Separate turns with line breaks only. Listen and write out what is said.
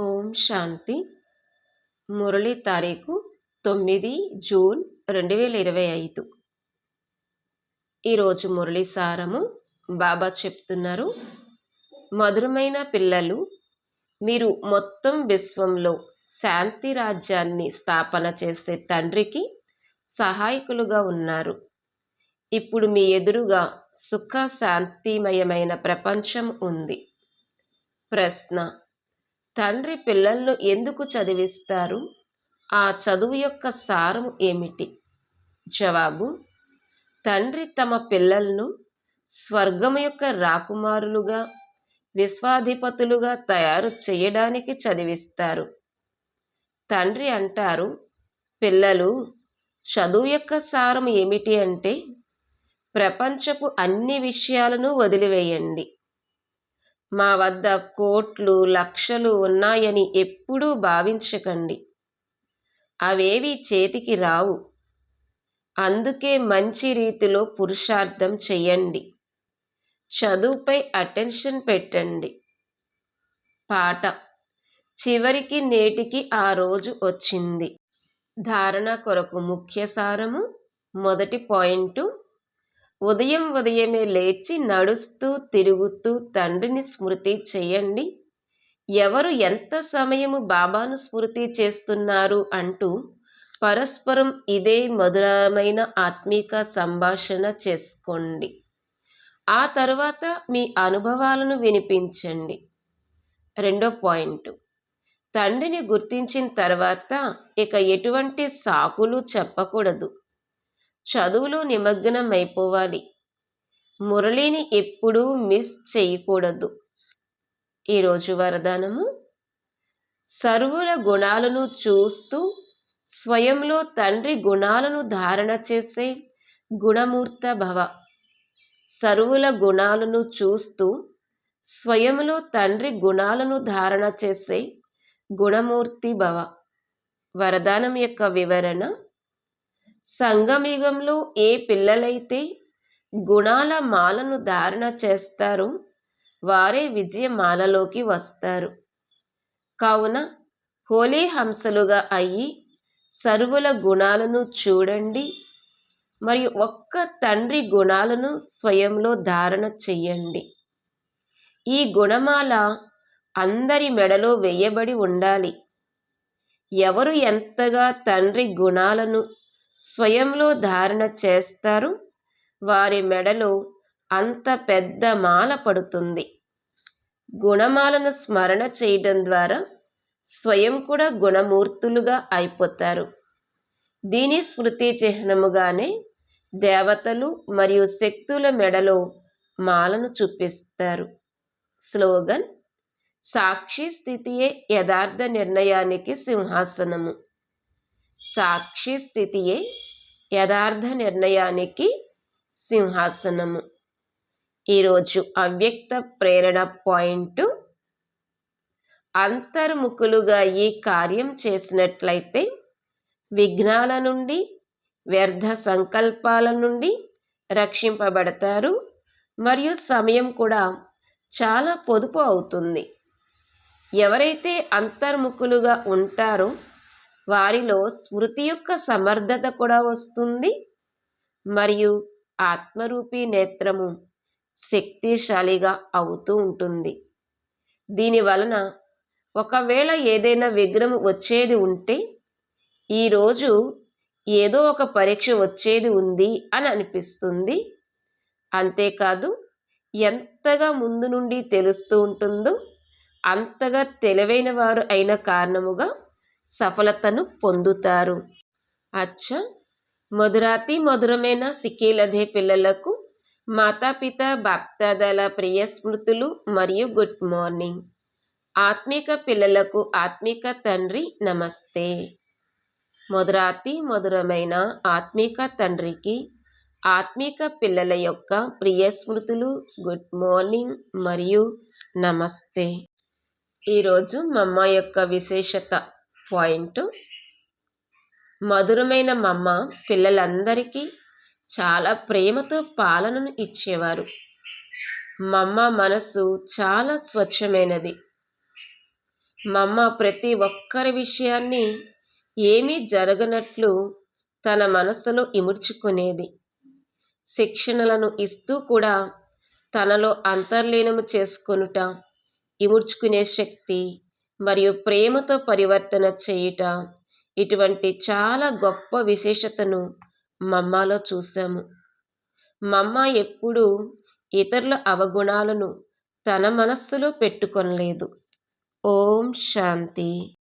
ఓం శాంతి. మురళి తారీఖు తొమ్మిది జూన్ రెండు వేల ఇరవై ఐదు. ఈరోజు మురళి సారము బాబా చెప్తున్నారు మధురమైన పిల్లలు మీరు మొత్తం విశ్వంలో శాంతి రాజ్యాన్ని స్థాపన చేసే తండ్రికి సహాయకులుగా ఉన్నారు. ఇప్పుడు మీ ఎదురుగా సుఖ శాంతిమయమైన ప్రపంచం ఉంది. ప్రశ్న తండ్రి పిల్లలను ఎందుకు చదివిస్తారు? ఆ చదువు యొక్క సారం ఏమిటి? జవాబు తండ్రి తమ పిల్లలను స్వర్గం యొక్క రాకుమారులుగా విశ్వాధిపతులుగా తయారు చేయడానికి చదివిస్తారు. తండ్రి అంటారు పిల్లలు చదువు యొక్క సారం ఏమిటి అంటే ప్రపంచపు అన్ని విషయాలను వదిలివేయండి. మా వద్ద కోట్లు లక్షలు ఉన్నాయని ఎప్పుడూ భావించకండి. అవేవి చేతికి రావు. అందుకే మంచి రీతిలో పురుషార్థం చెయ్యండి చదువుపై అటెన్షన్ పెట్టండి. పాట చివరికి నేటికి ఆ రోజు వచ్చింది. ధారణ కొరకు ముఖ్య సారము మొదటి పాయింటు ఉదయం ఉదయమే లేచి నడుస్తూ తిరుగుతూ తండ్రిని స్మృతి చేయండి. ఎవరు ఎంత సమయము బాబాను స్మృతి చేస్తున్నారు అంటూ పరస్పరం ఇదే మధురమైన ఆత్మీక సంభాషణ చేసుకోండి. ఆ తర్వాత మీ అనుభవాలను వినిపించండి. రెండో పాయింట్. తండ్రిని గుర్తించిన తర్వాత ఇక ఎటువంటి సాకులు చెప్పకూడదు. చదువులో నిమగ్నం అయిపోవాలి మురళిని ఎప్పుడూ మిస్ చేయకూడదు. ఈరోజు వరదానము? సర్వుల గుణాలను చూస్తూ స్వయంలో తండ్రి గుణాలను ధారణ చేసే గుణమూర్త భవ. సర్వుల గుణాలను చూస్తూ స్వయంలో తండ్రి గుణాలను ధారణ చేసే గుణమూర్తి భవ. వరదానం యొక్క వివరణ? సంగమిగంలో ఏ పిల్లలైతే గుణాల మాలను ధారణ చేస్తారో వారే విజయమాలలోకి వస్తారు. కావున హోలీ హంసలుగా అయ్యి సర్వుల గుణాలను చూడండి మరియు ఒక్క తండ్రి గుణాలను స్వయంలో ధారణ చెయ్యండి. ఈ గుణమాల అందరి మెడలో వేయబడి ఉండాలి. ఎవరు ఎంతగా తండ్రి గుణాలను స్వయంలో ధారణ చేస్తారు. వారి మెడలో అంత పెద్ద మాల పడుతుంది. గుణమాలను స్మరణ చేయడం ద్వారా స్వయం కూడా గుణమూర్తులుగా అయిపోతారు. దీని స్మృతి చిహ్నముగానే దేవతలు మరియు శక్తుల మెడలో మాలను చూపిస్తారు. స్లోగన్ సాక్షి స్థితియే యథార్థ నిర్ణయానికి సింహాసనము. సాక్షి స్థితియే యథార్థ నిర్ణయానికి సింహాసనము. ఈరోజు అవ్యక్త ప్రేరణ పాయింట్ అంతర్ముఖులుగా ఈ కార్యం చేసినట్లయితే విఘ్నాల నుండి వ్యర్థ సంకల్పాల నుండి రక్షింపబడతారు మరియు సమయం కూడా చాలా పొదుపు అవుతుంది. ఎవరైతే అంతర్ముఖులుగా ఉంటారో వారిలో స్మృతి యొక్క సమర్థత కూడా వస్తుంది. మరియు ఆత్మరూపీ నేత్రము శక్తిశాలిగా అవుతూ ఉంటుంది. దీని వలన ఒకవేళ ఏదైనా విఘ్నం వచ్చేది ఉంటే ఈరోజు ఏదో ఒక పరీక్ష వచ్చేది ఉంది అని అనిపిస్తుంది. అంతేకాదు ఎంతగా ముందు నుండి తెలుస్తూ ఉంటుందో అంతగా తెలివైన వారు అయిన కారణముగా సఫలతను పొందుతారు. అచ్చ! మధురాతి మధురమైన సిక్కిలదే పిల్లలకు మాతాపిత బాప్తాదాల ప్రియ స్మృతులు మరియు గుడ్ మార్నింగ్. ఆత్మిక పిల్లలకు ఆత్మిక తండ్రి నమస్తే. మధురాతి మధురమైన ఆత్మిక తండ్రికి ఆత్మిక పిల్లల యొక్క ప్రియ స్మృతులు గుడ్ మార్నింగ్ మరియు నమస్తే. ఈరోజు మమ్మ యొక్క విశేషత పాయింట్. మధురమైన మమ్మ పిల్లలందరికీ చాలా ప్రేమతో పాలనను ఇచ్చేవారు. మమ్మ మనసు చాలా స్వచ్ఛమైనది. మమ్మ ప్రతి ఒక్కరి విషయాన్ని ఏమీ జరగనట్లు తన మనసులో ఇముడ్చుకునేది. శిక్షణలను ఇస్తూ కూడా తనలో అంతర్లీనము చేసుకొనుట ఇముడ్చుకునే శక్తి మరియు ప్రేమతో పరివర్తన చేయుట. ఇటువంటి చాలా గొప్ప విశేషతను మమ్మాలో చూసాము మమ్మ ఎప్పుడూ ఇతరుల అవగుణాలను తన మనస్సులో పెట్టుకొనలేదు. ఓం శాంతి.